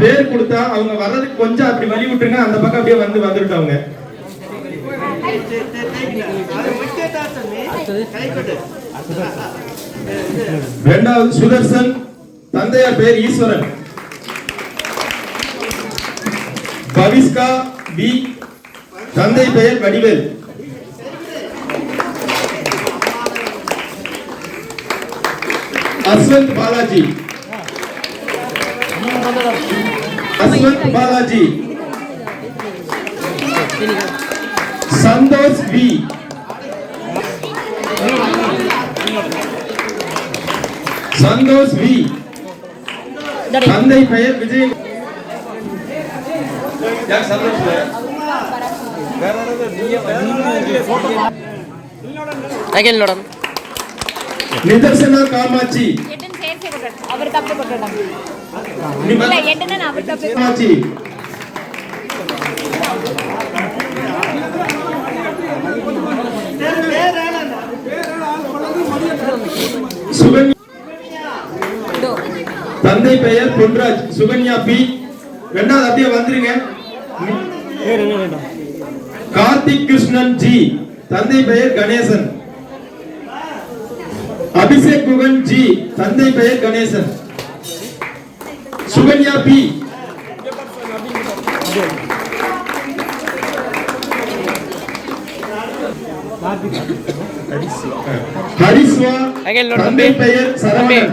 பேர் கொடுத்தா அவங்க வர்றதுக்கு கொஞ்சம் அப்படி வழி விட்டுருங்க அந்த பக்கம் அப்படியே வந்து வந்துட்டு அவங்க ரெண்டாவது சுதர்சன் தந்தையார் பேர் ஈஸ்வரன். பவிஸ்கா வி தந்தை பெயர் வடிவேல். அஸ்வந்த் பாலாஜி. அஸ்வந்த் பாலாஜி சந்தோஷ் வி சந்தோஷ் வி தந்தை பெயர் விஜய் யார் சந்தோஷ் பெயர்? ಸೆಕೆಂಡ್ ನೋಡಮ್ நிதர்சனா காமாட்சி ಎಡ್ಡನ್ನ ಸೇರಿಸಿ ಕೊಟ್ಟರು ಅವ್ರ ತಪ್ಪು ಕೊಟ್ಟರು தந்தை பெயர் பொன்ராஜ். சுகன்யா பி. ரெண்டாவது அப்படியே வந்துருங்க. கார்த்திக் கிருஷ்ணன் ஜி. தந்தை பெயர் கணேசன். அபிஷேக் குகன் ஜி. தந்தை பெயர் Ganesan. Sukanya B Harishwa Again, Lord தந்தை Thambi. பெயர் சரவணன்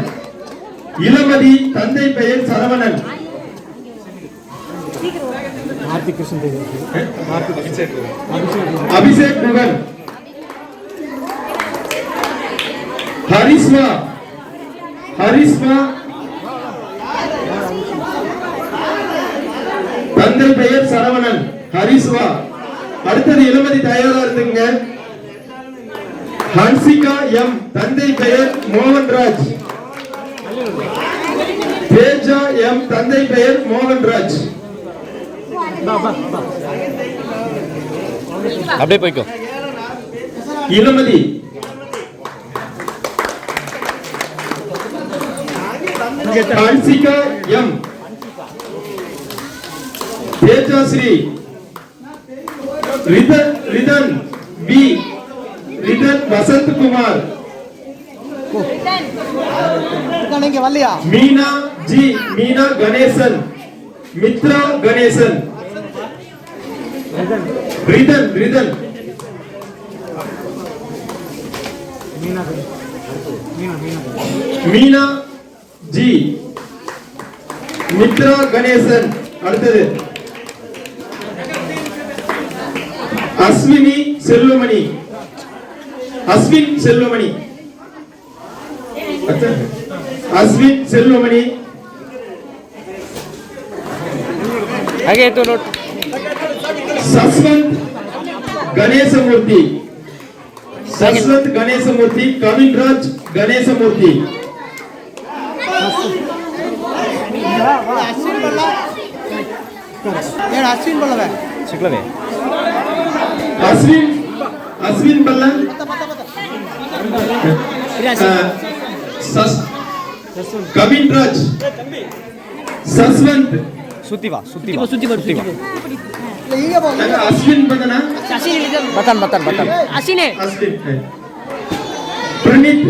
இளமதி தந்தை பெயர் சரவணன் அபிஷேக் குகன் ஹரிஸ்வா ஹரிஸ்வா தந்தை பெயர் சரவணன். ஹரிஸ்வா அடுத்தது இளமதி தயாரா இருந்துங்க ஹன்சிகா எம். தந்தை பெயர் மோகன்ராஜ். தேஜா எம். தந்தை பெயர் மோகன்ராஜ். அப்படியே போய்க்கோ. Ilamathi. Hansika M. Tejashree. Rithan Rithan V Rithan Vasanth Kumar. Meena G Meena Ganesan. Mithra Ganesan. Rithan Rithan. Meena G Mithra Ganesan. அடுத்தது. அஸ்மினி செல்லுமணி அஸ்வின் செல்லுமணி அஸ்வின் செல்லுமணி आगे तो नोट सस्वंत गणेश मूर्ति सस्वंत गणेश मूर्ति कविनराज गणेश मूर्ति अश्विन बोला बोला அஸ்வின் அஸ்வின் பல்ல கவின்ராஜ் சஸ்வந்த். சுத்திவா சுத்திவா சுத்திவா சுத்திவா அஸ்வின் பதனா பத்தன் பத்தன் பத்தன். அஸ்வினே. அஸ்வின் பிரணித்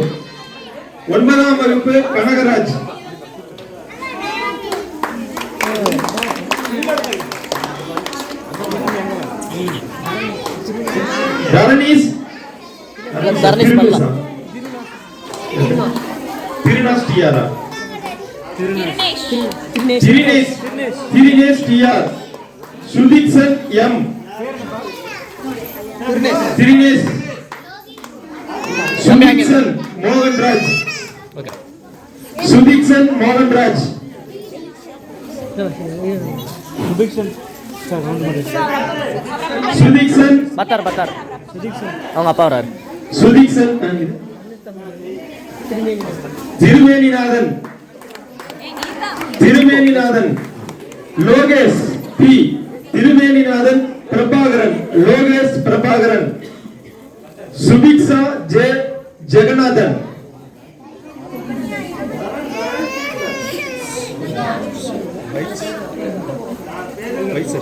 ஒன்பதாம் வகுப்பு Kanagaraj. Sudiksen, Mohan Raj. Sudiksen, Mohan Raj. Sudiksen. Batar, batar. Sudiksen. Oh, ngapa orang? Sudiksan Thirumeninathan Thirumeninathan Lokesh B. Thirumeninathan Prabhakaran. Lokesh Prabhakaran. Subiksha J. Jaganathan.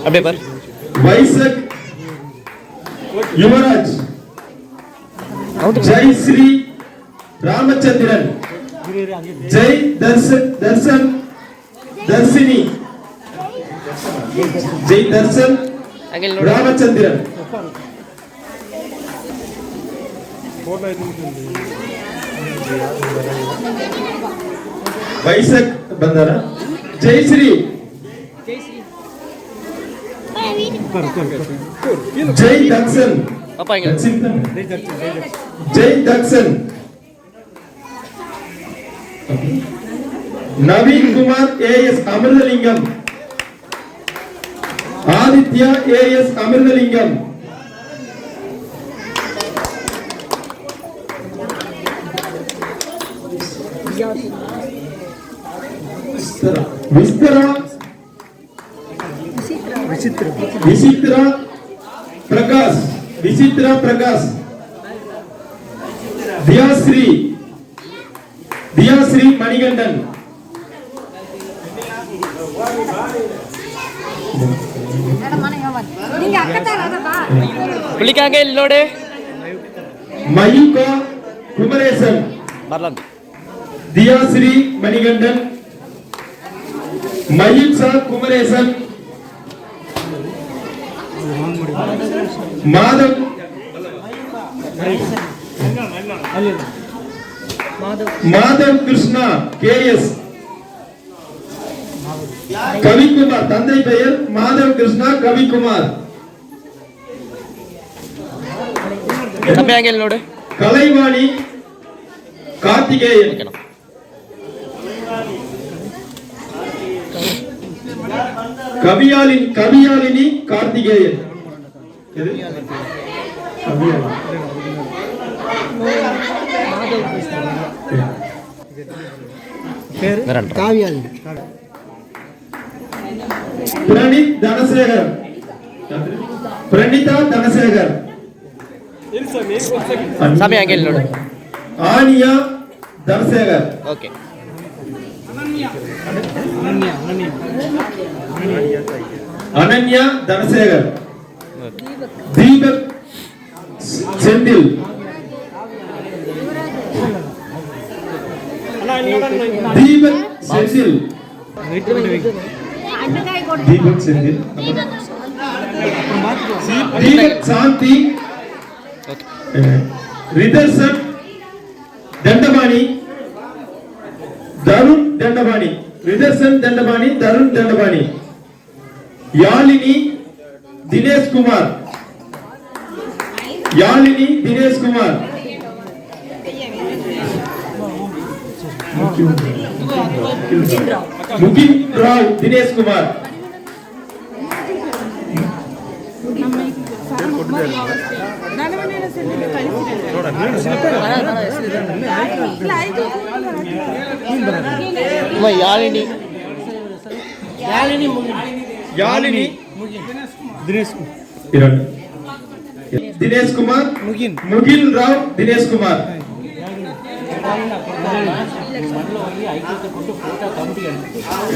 அப்படியே பார். வைசக் யுவராஜ். ஜெய் ஸ்ரீ ராமச்சந்திரன் ஜெய் தர்சன் தர்சன் தர்சினி ஜெய் தர்சன் அங்கே ராமச்சந்திரன் వైసక్ బందారా జయశ్రీ జై ಅಪ್ಪ ಹಿಂಗೆ Jai Dakshan Naveen Kumar A S Amirthalingam Aditya A S Amirthalingam విస్తర Vichitra Vichitra Prakash Vichitra Prakash. Diyashree. Diyashree Manikandan Kumaresan Diyashree Kumaresan Madhav. Madhav Krishna K S Kavikumar தந்தை பெயர் மாதவ் கிருஷ்ணா கவிக்குமார். கலைவாணி கார்த்திகேயன். கவியாலினி கவியாலினி கார்த்திகேயன். எது? காவியாளி பிரணித் தனசேகர். பிரணிதா தனசேகர். சாமி அங்கே இல்லோடு ஆனியா தனசேகர். ஓகே. அனன்யா தனசேகர். தீபக் செந்தில். தீபக் செந்தில். தீபக் செந்தில். தீபக் சாந்தி. ரிதர்சன் தண்டபாணி. தருண் தண்டபாணி. ரிதர்சன் தண்டபாணி தருண் தண்டபாணி. யாழினி தினேஷ் குமார் யாழினி தினேஷ் குமார் முகின் ராவ் தினேஷ் குமார் அம்மா யாழினி. யாழினி தினேஷ் இரண்டு தினேஷ் குமார் முகின் முகில் ராவ் தினேஷ் குமார்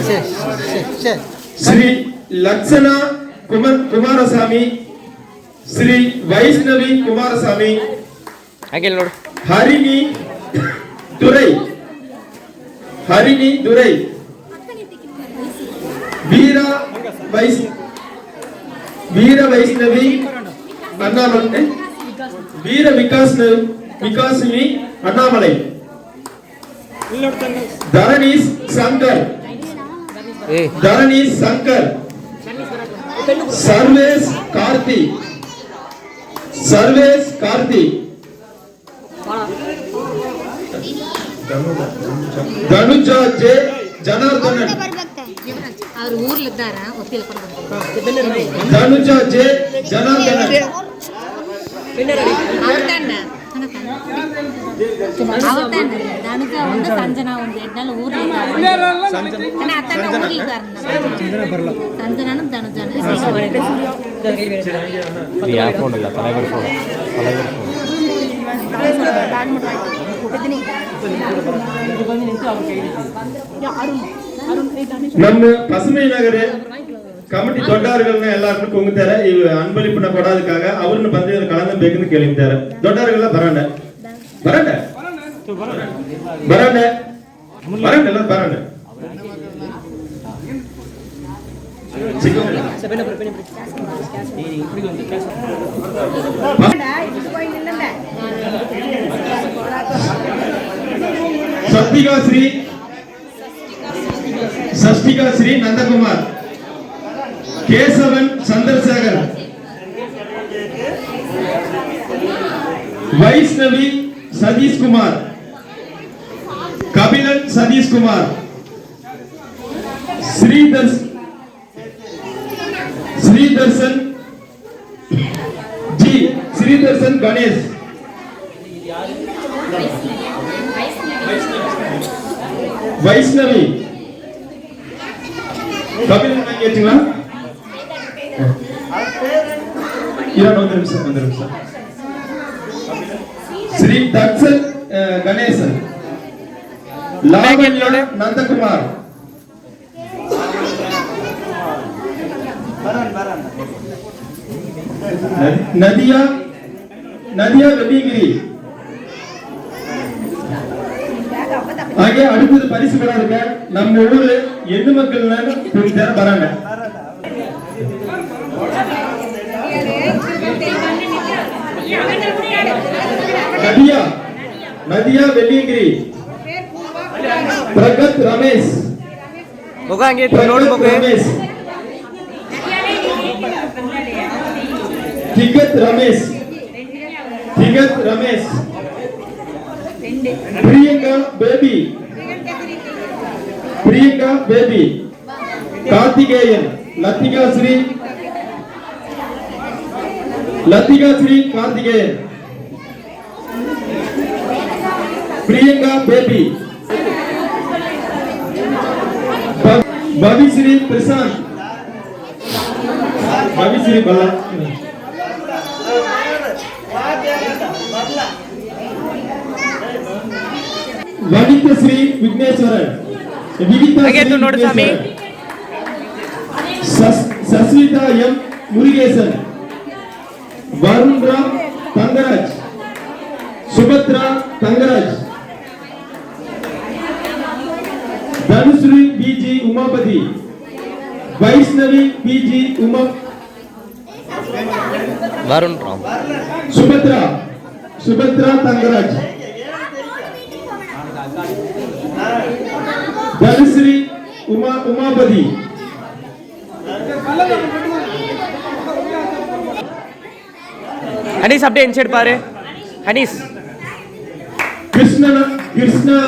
சரி சரி சரி ஸ்ரீ லக்ஷனா குமார் குமாரசாமி ஸ்ரீ வைஷ்ணவி குமாரசாமி அங்கே இல்லோடு ஹரிணி துரை அண்ணாமலை வீர விகாஸ் விகாசினி அண்ணாமலை தரணீஸ் சங்கர் ஏய் தரணீஸ் சங்கர் சர்வேஸ் கார்த்தி சர்வேஸ் கார்த்தி தனுஜா ஜே ஜனார்தனன் ಅವ್ರ ಊರ್ಲಿ ಇದ್ದಾರ ಒಪ್ಪಿಲ್ಲ ಕೊಡ್ಬೇಕು தனுஜா ஜே தலைவர் ஃபோன் தலைவர் ஃபோன் ಯಾರು நம்ம பசுமை ಕಮಿಟಿ ದೊಡ್ಡವರುಗಳನ್ನ ಎಲ್ಲಾರನ್ನು ಕುಂಗ್ತಾರೆ ಇವ್ ಅನ್ಬಲಿಪನ್ನ ಕೊಡೋದಕ್ಕಾಗ ಅವ್ರನ್ನ ಬಂದಿದ್ರೆ ಕಳನ ಬೇಕಂತ ಕೇಳಿದ್ದಾರೆ ದೊಡ್ಡವರುಗಳೆಲ್ಲ ಬರೋಣ ಬರೋಣ ಬರೋಣ ಬರೋಣ ಎಲ್ಲ ಬರೋಣ ಸಸ್ತಿಕಾ ಶ್ರೀ ಸಸ್ತಿಕಾ ಶ್ರೀ ನಂದಕುಮಾರ್ கேசவன் சந்திரசேகர் வைஷ்ணவி சதீஷ்குமார் கபிலன் சதீஷ்குமார் ஸ்ரீதர்ஸ் ஸ்ரீதர்சன் ஜி ஸ்ரீதர்சன் கணேஷ் வைஷ்ணவி கபிலன் வாங்கி வச்சுங்களா ஸ்ரீ தக்ஷன் கணேசன். லாவண்யோட நந்தகுமார். நதியா நதியா வெள்ளிகிரி ஆகிய அடுத்தது பரிசு பெறாதுங்க நம்ம ஊரு எண்ணு மக்கள் பேர் வராங்க. नदिया नदिया Veligiri Pragat Ramesh. Pragat Ramesh. Thikat Ramesh. Thikat Ramesh. Priyanka Baby. Priyanka Baby. Karthikeyan. Latika Shri. Latika Shri Karthikeyan. Latika Shri Latika Shri Karthikeyan Priyanka Baby ப- பவிஸ்ரீ பிரசாந்த் பவிஸ்ரீ பல்லா தங்கராஜ் தனுஸ்ரீ உமா உமாபதி ஹனீஸ் அப்படியே இந்த சைடு பாரு ஹனீஸ் கிருஷ்ண கிருஷ்ணா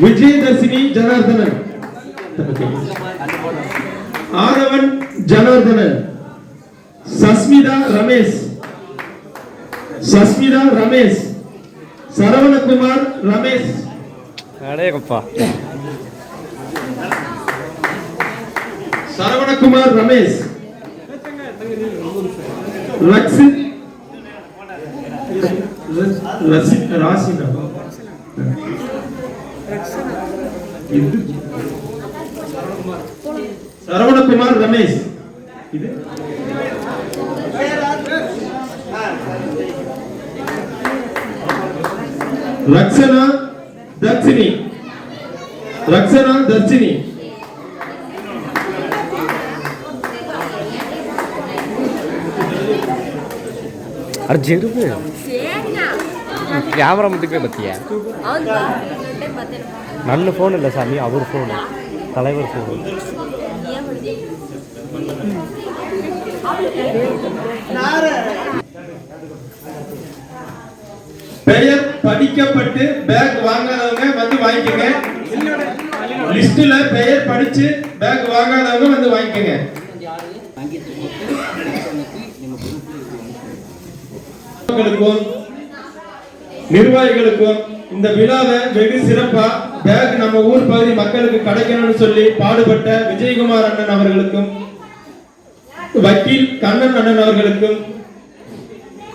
விஜயதர்சினி ஜனார்தனன் ஆரவன் ஜனார்தனன். சஸ்மிதா ரமேஷ். சஸ்மிதா ரமேஷ். சரவணகுமார் ரமேஷ். சரவணகுமார் ரமேஷ். ரக்ஷித் ரசித் ராசினா சரவணகுமார் ரமேஷ் இது ரக்ஷனா தர்ஷினி ரக்ஷனா தர்ஷினி ಅರ್ಜೆಂಟ್ ಕ್ಯಾಮ್ರಾ ಮುಂದಕ್ಕೆ ಬತ್ತೀಯ ನನ್ನ ಫೋನ್ ಇಲ್ಲ ಸ್ವಾಮಿ ಅವ್ರ ಫೋನು தலைவர் ஃபோன் பெயர் படிக்கப்பட்டு பேக் வாங்காதவங்க வந்து வாங்கிக்கோங்க. லிஸ்ட்ல பெயர் படிச்சு பேக் வாங்காதவங்க வந்து வாங்கிக்கோங்க. நிர்வாகிகளுக்கும் இந்த விழாவை வெகு சிறப்பா பேக் நம்ம ஊர் பகுதி மக்களுக்கு கிடைக்கணும்னு சொல்லி பாடுபட்ட விஜயகுமார் அண்ணன் அவர்களுக்கும் வக்கீல் கண்ணன் அண்ணன் அவர்களுக்கும்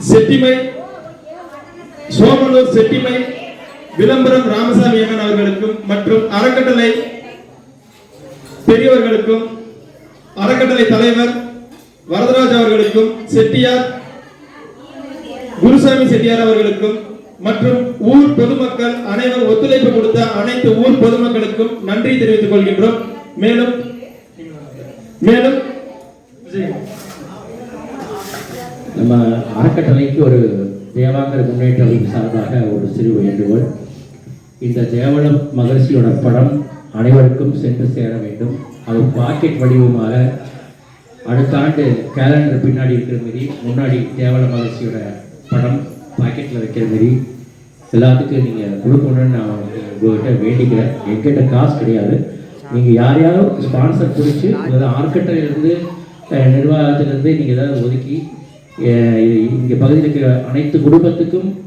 செட்டிமை சோமனூர் செட்டிமை விளம்பரம் ராமசாமி அண்ணன் அவர்களுக்கும் மற்றும் அறக்கட்டளை பெரியவர்களுக்கும் அறக்கட்டளை தலைவர் வரதராஜ் அவர்களுக்கும் செட்டியார் குருசாமி செட்டியார் அவர்களுக்கும் மற்றும் ஊர் பொதுமக்கள் அனைவரும் ஒத்துழைப்பு கொடுத்த அனைத்து ஊர் பொதுமக்களுக்கும் நன்றி தெரிவித்துக் கொள்கின்றோம். மேலும் மேலும் நம்ம அறக்கட்டளைக்கு ஒரு தேவாங்கர் முன்னேற்றம் சார்பாக ஒரு சிறு வேண்டுகோள். இந்த தேவளம் மகர்ஷியோட படம் அனைவருக்கும் சென்று சேர வேண்டும். அது பாக்கெட் வடிவமாக அடுத்த ஆண்டு கேலண்டர் பின்னாடி இருக்கிற மாரி முன்னாடி தேவள மகர்ஷியோட படம் பாக்கெட்டில் வைக்கிற மாரி. எல்லாத்துக்கும் நீங்கள் கொடுக்கணும்னு நான் உங்கள்கிட்ட வேண்டிக்கிறேன். எங்கிட்ட காசு கிடையாது. நீங்கள் யாரையாவது ஸ்பான்சர் பிடிச்சி அதாவது ஆர்கட்டையிலேருந்து நிர்வாகத்திலேருந்து நீங்கள் ஏதாவது ஒதுக்கி இங்கே பகுதியில் இருக்கிற அனைத்து குடும்பத்துக்கும்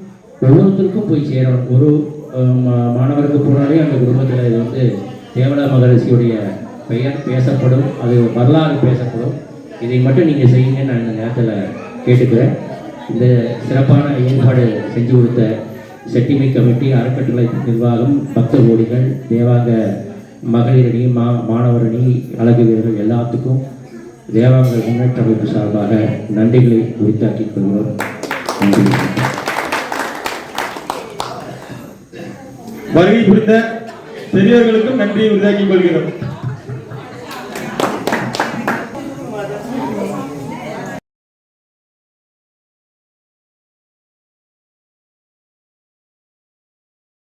ஒவ்வொருத்தருக்கும் போய் சேரணும். ஒரு மா- மாணவருக்கு போனாலே அந்த குடும்பத்தில் இது வந்து தேவலா மகரிஷியுடைய பெயர் பேசப்படும். அது வரலாறு பேசப்படும். இதை மட்டும் நீங்கள் செய்யுங்கன்னு நான் இந்த நேரத்தில் கேட்டுக்கிறேன். இந்த சிறப்பான ஏற்பாடு செஞ்சு கொடுத்த செட்டிமை கமிட்டி அறக்கட்டளை நிர்வாகம் பக்த கோடிகள் தேவாங்க மகளிரணி மா மாணவரணி அழகு வீரர்கள் எல்லாத்துக்கும் தேவாங்க முன்னேற்ற அமைப்பு சார்பாக நன்றிகளை உரித்தாக்கிக் கொள்வோம். வருகை புரிந்த பெரியவர்களுக்கும் நன்றியை உருவாக்கிக் கொள்கிறோம்.